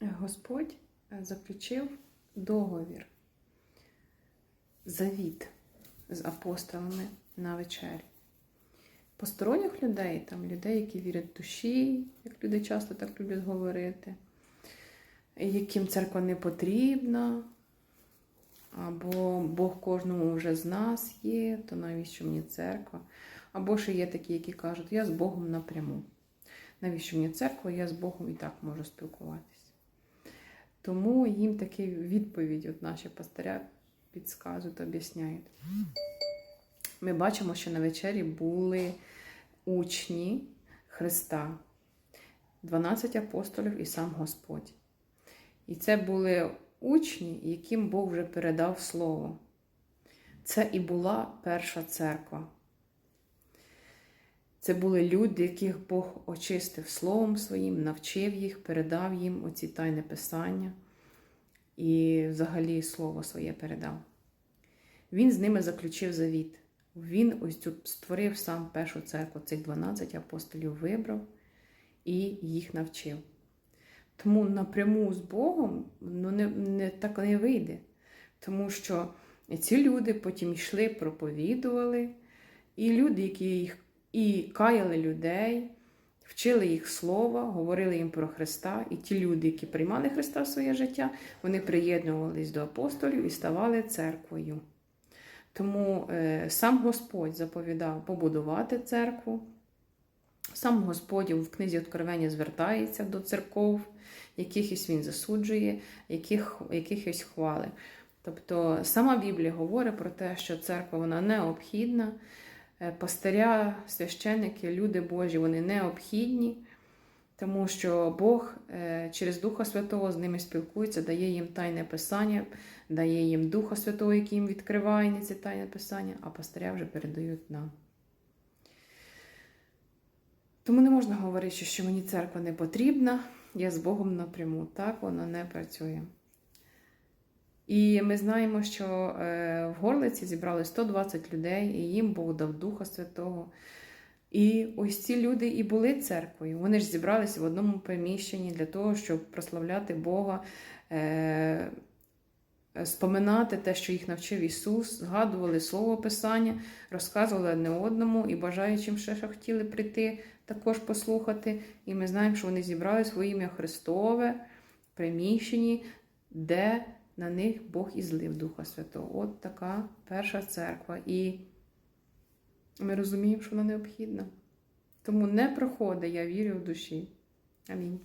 Господь е, заключив договір, завіт з апостолами на вечері. Посторонніх людей, там людей, які вірять душі, як люди часто так люблять говорити, яким церква не потрібна, або Бог кожному вже з нас є, то навіщо мені церква? Або ще є такі, які кажуть, я з Богом напряму. Навіщо мені церква, я з Богом і так можу спілкуватися. Тому їм такі відповіді от наші пастиря підсказують, об'ясняють. Ми бачимо, що на вечері були учні Христа, 12 апостолів і сам Господь. І це були учні, яким Бог вже передав Слово. Це і була перша церква. Це були люди, яких Бог очистив Словом Своїм, навчив їх, передав їм оці тайне писання і взагалі Слово своє передав. Він з ними заключив завіт. Він ось цю створив сам першу церкву, цих 12 апостолів вибрав і їх навчив. Тому напряму з Богом ну, не, не так не вийде. Тому що ці люди потім йшли, проповідували, і люди, які їх і каяли людей, вчили їх слова, говорили їм про Христа. І ті люди, які приймали Христа в своє життя, вони приєднувались до апостолів і ставали церквою. Тому е, сам Господь заповідав побудувати церкву. Сам Господь в книзі Откровення звертається до церков, якихось він засуджує, яких, якихось хвали. Тобто сама Біблія говорить про те, що церква вона необхідна, пастиря, священники, люди Божі, вони необхідні, тому що Бог е, через Духа Святого з ними спілкується, дає їм тайне писання, дає їм Духа Святого, який їм відкриває ці тайне писання, а пастиря вже передають нам. Тому не можна говорити, що мені церква не потрібна, я з Богом напряму. Так воно не працює. І ми знаємо, що е, в Горлиці зібрали 120 людей, і їм Бог дав Духа Святого. І ось ці люди і були церквою. Вони ж зібралися в одному приміщенні для того, щоб прославляти Бога, е, споминати те, що їх навчив Ісус, згадували Слово Писання, розказували одне одному і бажаючим ще що хотіли прийти, також послухати. І ми знаємо, що вони зібрались во ім'я Христове в приміщенні, де на них Бог і злив Духа Святого. От така перша церква. І ми розуміємо, що вона необхідна. Тому не проходить, я вірю в душі. Амінь.